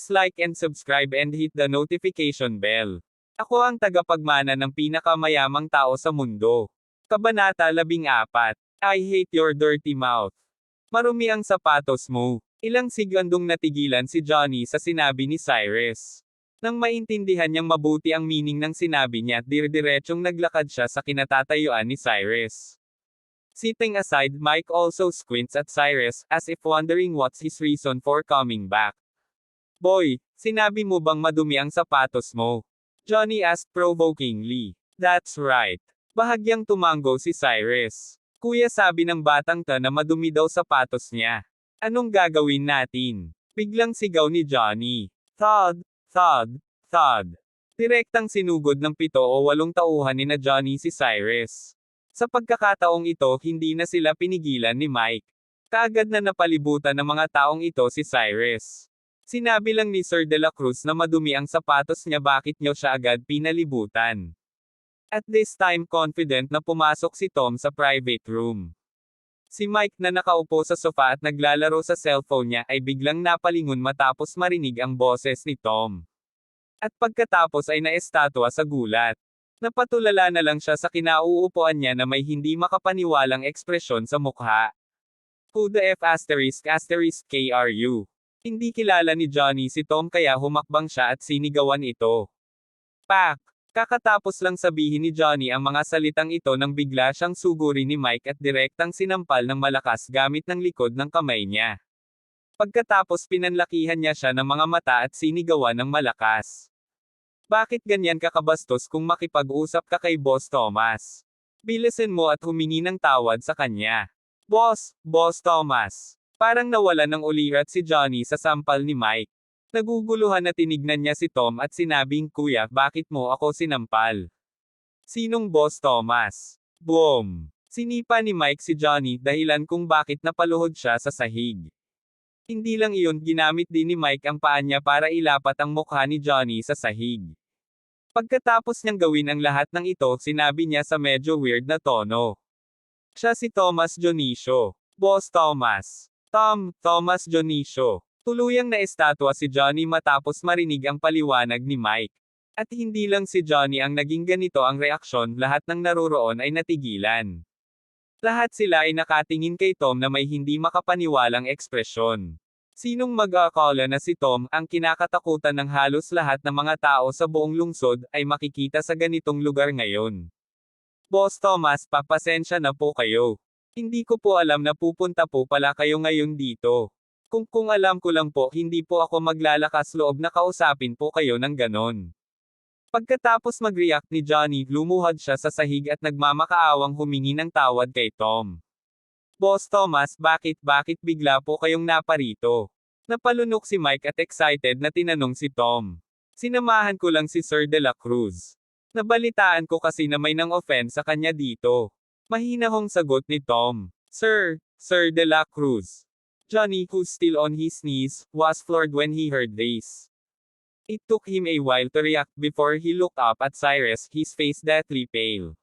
Please like and subscribe and hit the notification bell. Ako ang tagapagmana ng pinakamayamang tao sa mundo. Kabanata 14. I hate your dirty mouth. Marumi ang sapatos mo. Ilang sigandong natigilan si Johnny sa sinabi ni Cyrus. Nang maintindihan niyang mabuti ang meaning ng sinabi niya, dirdiretsong naglakad siya sa kinatatayuan ni Cyrus. Sitting aside, Mike also squints at Cyrus, as if wondering what's his reason for coming back. Boy, sinabi mo bang madumi ang sapatos mo? Johnny asked provokingly. That's right. Bahagyang tumango si Cyrus. Kuya sabi ng batang ta na madumi daw sapatos niya. Anong gagawin natin? Biglang sigaw ni Johnny. Thud, thud, thud. Direktang sinugod ng pito o walong tauhan ni na Johnny si Cyrus. Sa pagkakataong ito, hindi na sila pinigilan ni Mike. Kaagad na napalibutan ng mga taong ito si Cyrus. Sinabi lang ni Sir De La Cruz na madumi ang sapatos niya bakit niyo siya agad pinalibutan. At this time confident na pumasok si Tom sa private room. Si Mike na nakaupo sa sofa at naglalaro sa cellphone niya ay biglang napalingon matapos marinig ang boses ni Tom. At pagkatapos ay naestatwa sa gulat. Napatulala na lang siya sa kinauupuan niya na may hindi makapaniwalang ekspresyon sa mukha. Who the F asterisk asterisk KRU? Hindi kilala ni Johnny si Tom kaya humakbang siya at sinigawan ito. Pak! Kakatapos lang sabihin ni Johnny ang mga salitang ito nang bigla siyang suguri ni Mike at direktang sinampal ng malakas gamit ng likod ng kamay niya. Pagkatapos pinanlakihan niya siya ng mga mata at sinigawan ng malakas. Bakit ganyan kakabastos kung makipag-usap ka kay Boss Thomas? Bilisin mo at humingi ng tawad sa kanya. Boss, Boss Thomas. Parang nawala ng ulirat si Johnny sa sampal ni Mike. Naguguluhan na tinignan niya si Tom at sinabing, Kuya, bakit mo ako sinampal? Sinong Boss Thomas? Boom! Sinipa ni Mike si Johnny dahilan kung bakit napaluhod siya sa sahig. Hindi lang iyon, ginamit din ni Mike ang paa niya para ilapat ang mukha ni Johnny sa sahig. Pagkatapos niyang gawin ang lahat ng ito, sinabi niya sa medyo weird na tono. Siya si Thomas Dionisio. Boss Thomas. Tom, Thomas Dionisio. Tuluyang na estatwa si Johnny matapos marinig ang paliwanag ni Mike. At hindi lang si Johnny ang naging ganito ang reaksyon, lahat ng naroroon ay natigilan. Lahat sila ay nakatingin kay Tom na may hindi makapaniwalang ekspresyon. Sinong mag-aakala na si Tom, ang kinakatakutan ng halos lahat ng mga tao sa buong lungsod, ay makikita sa ganitong lugar ngayon? Boss Thomas, papasensya na po kayo. Hindi ko po alam na pupunta po pala kayo ngayon dito. Kung kung alam ko lang po, hindi po ako maglalakas loob na kausapin po kayo ng ganon. Pagkatapos mag-react ni Johnny, lumuhad siya sa sahig at nagmamakaawang humingi ng tawad kay Tom. Boss Thomas, bakit bakit bigla po kayong naparito? Napalunok si Mike at excited na tinanong si Tom. Sinamahan ko lang si Sir De La Cruz. Nabalitaan ko kasi na may nang offense sa kanya dito. Mahinahong sagot ni Tom. Sir, Sir De La Cruz. Johnny, who's still on his knees, was floored when he heard this. It took him a while to react before he looked up at Cyrus, his face deathly pale.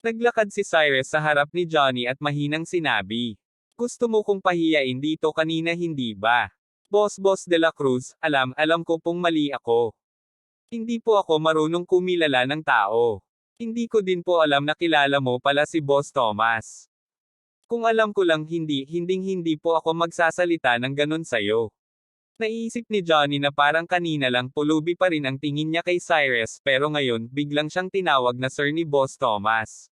Naglakad si Cyrus sa harap ni Johnny at mahinang sinabi. Gusto mo kong pahiyain dito kanina hindi ba? Boss Boss de la Cruz, alam, alam ko pong mali ako. Hindi po ako marunong kumilala ng tao. Hindi ko din po alam na kilala mo pala si Boss Thomas. Kung alam ko lang hindi, hinding hindi po ako magsasalita ng ganun sayo. Naisip ni Johnny na parang kanina lang pulubi pa rin ang tingin niya kay Cyrus pero ngayon biglang siyang tinawag na sir ni Boss Thomas.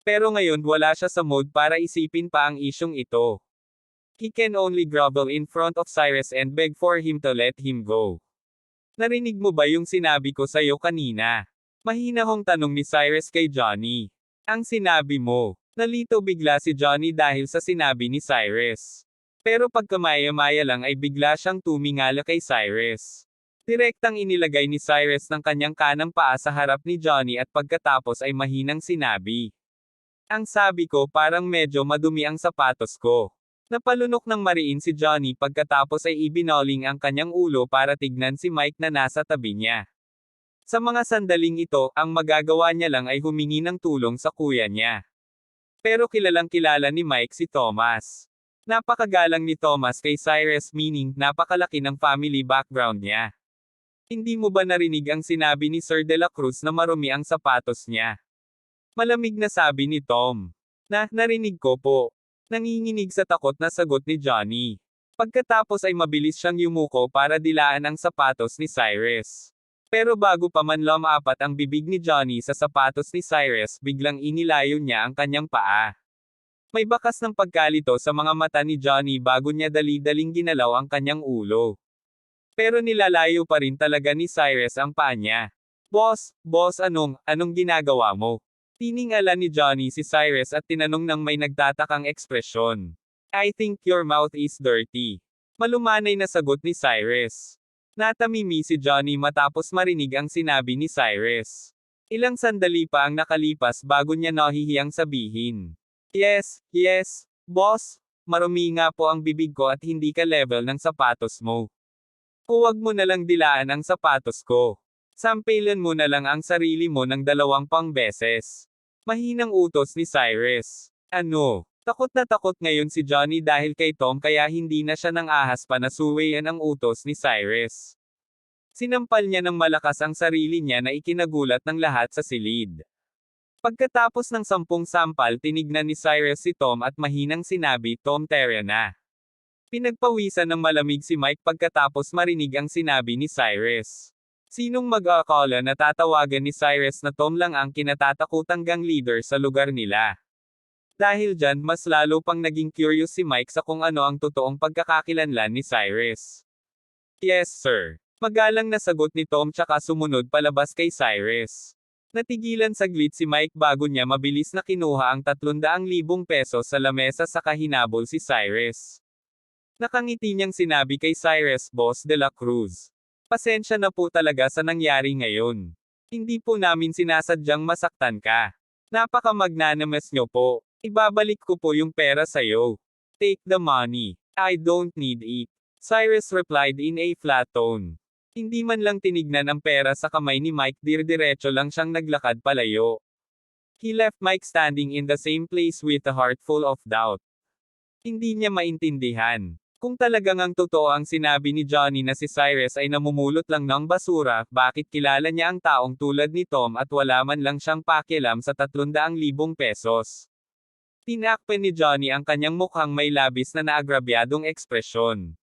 Pero ngayon wala siya sa mood para isipin pa ang isyong ito. He can only grovel in front of Cyrus and beg for him to let him go. Narinig mo ba yung sinabi ko sa'yo kanina? Mahinahong tanong ni Cyrus kay Johnny. Ang sinabi mo, nalito bigla si Johnny dahil sa sinabi ni Cyrus. Pero pagkamaya-maya lang ay bigla siyang tumingala kay Cyrus. Direktang inilagay ni Cyrus ng kanyang kanang paa sa harap ni Johnny at pagkatapos ay mahinang sinabi. Ang sabi ko parang medyo madumi ang sapatos ko. Napalunok ng mariin si Johnny pagkatapos ay ibinoling ang kanyang ulo para tignan si Mike na nasa tabi niya. Sa mga sandaling ito, ang magagawa niya lang ay humingi ng tulong sa kuya niya. Pero kilalang kilala ni Mike si Thomas. Napakagalang ni Thomas kay Cyrus meaning napakalaki ng family background niya. Hindi mo ba narinig ang sinabi ni Sir De La Cruz na marumi ang sapatos niya? Malamig na sabi ni Tom. Na, narinig ko po. Nanginginig sa takot na sagot ni Johnny. Pagkatapos ay mabilis siyang yumuko para dilaan ang sapatos ni Cyrus. Pero bago pa man lumapat ang bibig ni Johnny sa sapatos ni Cyrus, biglang inilayo niya ang kanyang paa. May bakas ng pagkalito sa mga mata ni Johnny bago niya dali-daling ginalaw ang kanyang ulo. Pero nilalayo pa rin talaga ni Cyrus ang paa niya. Boss, boss anong, anong ginagawa mo? Tiningala ni Johnny si Cyrus at tinanong ng may nagtatakang ekspresyon. I think your mouth is dirty. Malumanay na sagot ni Cyrus. Natamimi si Johnny matapos marinig ang sinabi ni Cyrus. Ilang sandali pa ang nakalipas bago niya nahihiyang sabihin. Yes, yes, boss, marumi nga po ang bibig ko at hindi ka level ng sapatos mo. Huwag mo na lang dilaan ang sapatos ko. Sampilan mo na lang ang sarili mo ng dalawang pang beses. Mahinang utos ni Cyrus. Ano? Takot na takot ngayon si Johnny dahil kay Tom kaya hindi na siya nang ahas pa na suwayan ang utos ni Cyrus. Sinampal niya ng malakas ang sarili niya na ikinagulat ng lahat sa silid. Pagkatapos ng sampung sampal tinignan ni Cyrus si Tom at mahinang sinabi Tom Terra na. Pinagpawisan ng malamig si Mike pagkatapos marinig ang sinabi ni Cyrus. Sinong mag-aakala na tatawagan ni Cyrus na Tom lang ang kinatatakutang gang leader sa lugar nila? Dahil dyan mas lalo pang naging curious si Mike sa kung ano ang totoong pagkakakilanlan ni Cyrus. Yes sir. Magalang na sagot ni Tom tsaka sumunod palabas kay Cyrus. Natigilan saglit si Mike bago niya mabilis na kinuha ang 300,000 pesos sa lamesa sa kahinabol si Cyrus. Nakangiti niyang sinabi kay Cyrus Boss de la Cruz. Pasensya na po talaga sa nangyari ngayon. Hindi po namin sinasadyang masaktan ka. Napaka magnanimous nyo po. Ibabalik ko po yung pera sa'yo. Take the money. I don't need it. Cyrus replied in a flat tone. Hindi man lang tinignan ang pera sa kamay ni Mike dir-diretso lang siyang naglakad palayo. He left Mike standing in the same place with a heart full of doubt. Hindi niya maintindihan. Kung talagang ang totoo ang sinabi ni Johnny na si Cyrus ay namumulot lang ng basura, bakit kilala niya ang taong tulad ni Tom at wala man lang siyang pakialam sa 300,000 pesos? Tinakpan ni Johnny ang kanyang mukhang may labis na naagrabyadong ekspresyon.